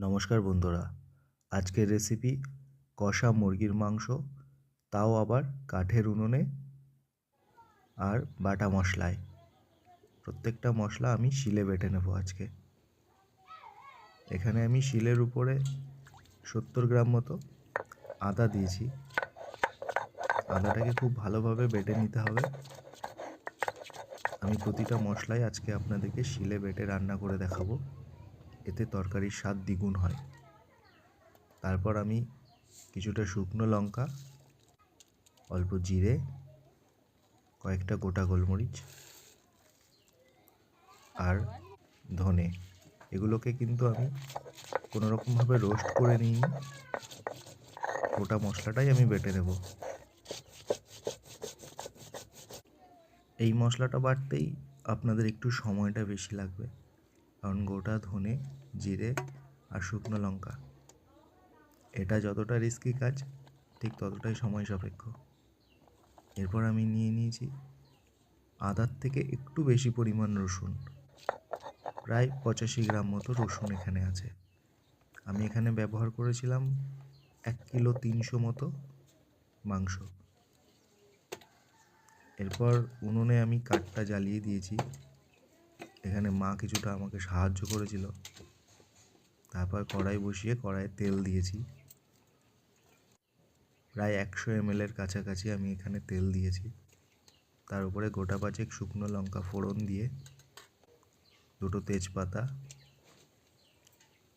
নমস্কার বন্ধুরা। আজকের রেসিপি কষা মুরগির মাংস, তাও আবার কাঠের উনুনে আর বাটা মশলায়। প্রত্যেকটা মশলা আমি শিলে বেটে নেব আজকে। এখানে আমি শিলের উপরে সত্তর গ্রাম মতো আদা দিয়েছি। আদাটাকে খুব ভালোভাবে বেটে নিতে হবে। আমি প্রতিটা মশলাই আজকে আপনাদেরকে শিলে বেটে রান্না করে দেখাবো। এতে তরকারির স্বাদ দ্বিগুণ হয়। তারপর আমি কিছুটা শুকনো লঙ্কা, অল্প জিরে, কয়েকটা গোটা গোলমরিচ আর ধনে। এগুলোকে কিন্তু আমি কোনো রকমভাবে রোস্ট করে নিই গোটা মশলাটাই আমি বেটে নেব। এই মশলাটা বাটতেই আপনাদের একটু সময়টা বেশি লাগবে। কারণ গোটা ধনে, জিরে আর শুকনো লঙ্কা। এটা যতটা রিস্কি কাজ, ঠিক ততটাই সময় সাপেক্ষ। এরপর আমি নিয়ে নিয়েছি আদার থেকে একটু বেশি পরিমাণ রসুন। প্রায় পঁচাশি গ্রাম মতো রসুন এখানে আছে। আমি এখানে ব্যবহার করেছিলাম এক কিলো তিনশো মতো মাংস। এরপর উনুনে আমি কাঠটা জ্বালিয়ে দিয়েছি। এখানে মা কিছুটা আমাকে সাহায্য করেছিল। তারপর কড়াই বসিয়ে কড়াইয়ে তেল দিয়েছি। প্রায় একশো এমএলের কাছাকাছি আমি এখানে তেল দিয়েছি। তার উপরে গোটা পাঁচেক শুকনো লঙ্কা ফোড়ন দিয়ে দুটো তেজপাতা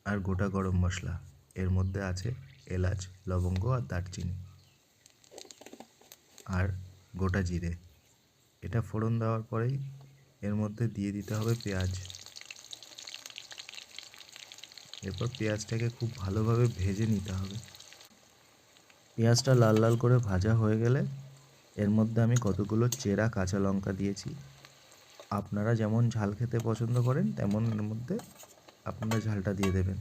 আর গোটা গরম মশলা। এর মধ্যে আছে এলাচ, লবঙ্গ আর দারচিনি। আর গোটা জিরে। এটা ফোড়ন দেওয়ার পরেই এর মধ্যে দিয়ে দিতে হবে পেঁয়াজ। এরপর পেঁয়াজটাকে খুব ভালোভাবে ভেজে নিতে হবে। পেঁয়াজটা লাল লাল করে ভাজা হয়ে গেলে এর মধ্যে আমি কতগুলো চেরা কাঁচা লঙ্কা দিয়েছি। আপনারা যেমন ঝাল খেতে পছন্দ করেন, তেমন এর মধ্যে আপনারা ঝালটা দিয়ে দেবেন।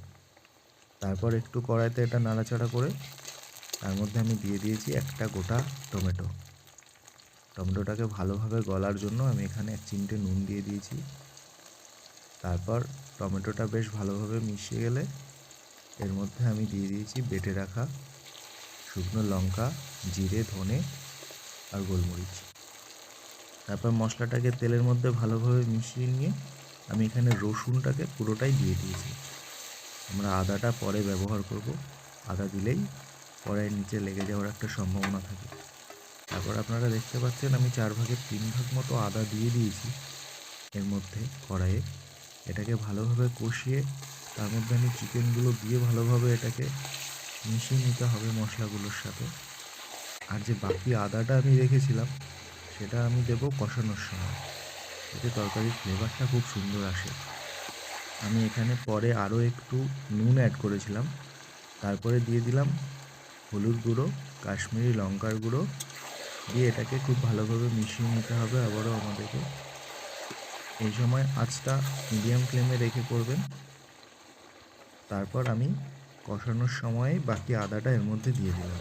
তারপর একটু কড়াইতে এটা নাড়াচাড়া করে তার মধ্যে আমি দিয়ে দিয়েছি একটা গোটা টমেটো। টমেটোটাকে ভালোভাবে গলার জন্য আমি এখানে এক চিমটে নুন দিয়ে দিয়েছি। তারপর টমেটোটা বেশ ভালোভাবে মিশিয়ে গেলে এর মধ্যে আমি দিয়ে দিয়েছি বেটে রাখা শুকনো লঙ্কা, জিরে, ধনে আর গোলমরিচ। তারপর মশলাটাকে তেলের মধ্যে ভালোভাবে মিশিয়ে নিয়ে আমি এখানে রসুনটাকে পুরোটাই দিয়ে দিয়েছি। আমরা আদাটা পরে ব্যবহার করব। আদা দিলেই পরে নিচে লেগে যাওয়ার একটা সম্ভাবনা থাকে। তারপর আপনারা দেখতে পাচ্ছেন আমি চার ভাগের তিন ভাগ মতো আদা দিয়ে দিয়েছি। এর মধ্যে কড়াইয়ে এটাকে ভালোভাবে কষিয়ে তার মধ্যে আমি চিকেনগুলো দিয়ে ভালোভাবে এটাকে মিশিয়ে নিতে হবে মশলাগুলোর সাথে। আর যে বাকি আদাটা আমি রেখেছিলাম, সেটা আমি দেবো কষানোর সময়। এতে তরকারির ফ্লেভারটা খুব সুন্দর আসে। আমি এখানে পরে আরও একটু নুন অ্যাড করেছিলাম। তারপরে দিয়ে দিলাম হলুদ গুঁড়ো, কাশ্মীরি লঙ্কার গুঁড়ো দিয়ে এটাকে খুব ভালোভাবে মিশিয়ে নিতে হবে আবারও আমাদেরকে। এই সময় আঁচটা মিডিয়াম ফ্লেমে রেখে করবেন। তারপর আমি কষানোর সময় বাকি আদাটা এর মধ্যে দিয়ে দিলাম।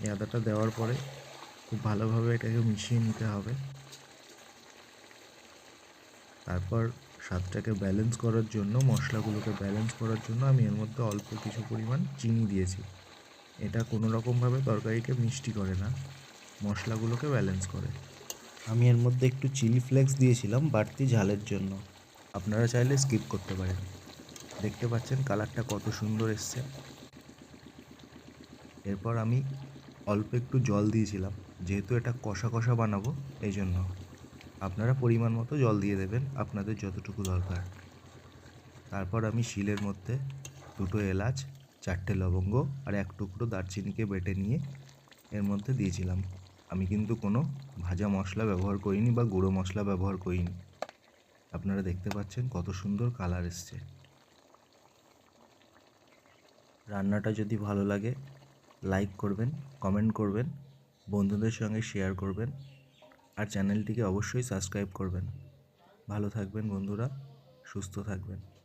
এই আদাটা দেওয়ার পরে খুব ভালোভাবে এটাকে মিশিয়ে নিতে হবে। তারপর স্বাদটাকে ব্যালেন্স করার জন্য, মশলাগুলোকে ব্যালেন্স করার জন্য আমি এর মধ্যে অল্প কিছু পরিমাণ চিনি দিয়েছি। এটা কোনো রকমভাবে তরকারিকে মিষ্টি করে না। মশলাগুলোকে ব্যালেন্স করে। আমি এর মধ্যে একটু চিলি ফ্লেক্স দিয়েছিলাম বাড়তি ঝালের জন্য। আপনারা চাইলে স্কিপ করতে পারেন। দেখতে পাচ্ছেন কালারটা কত সুন্দর এসছে। এরপর আমি অল্প একটু জল দিয়েছিলাম যেহেতু এটা কষা কষা বানাবো এই জন্য আপনারা পরিমাণ মতো জল দিয়ে দেবেন আপনাদের যতটুকু দরকার। তারপর আমি শিলের মধ্যে দুটো এলাচ চারটে লবঙ্গ আর এক টুকরো দারচিনিকে বেটে নিয়ে এর মধ্যে দিয়েছিলাম। আমি কিন্তু কোনো ভাজা মশলা ব্যবহার করিনি বা গুঁড়ো মশলা ব্যবহার করিনি। আপনারা দেখতে পাচ্ছেন কত সুন্দর কালার এসছে। রান্নাটা যদি ভালো লাগে লাইক করবেন কমেন্ট করবেন, বন্ধুদের সঙ্গে শেয়ার করবেন, আর চ্যানেলটিকে অবশ্যই সাবস্ক্রাইব করবেন। ভালো থাকবেন বন্ধুরা, সুস্থ থাকবেন।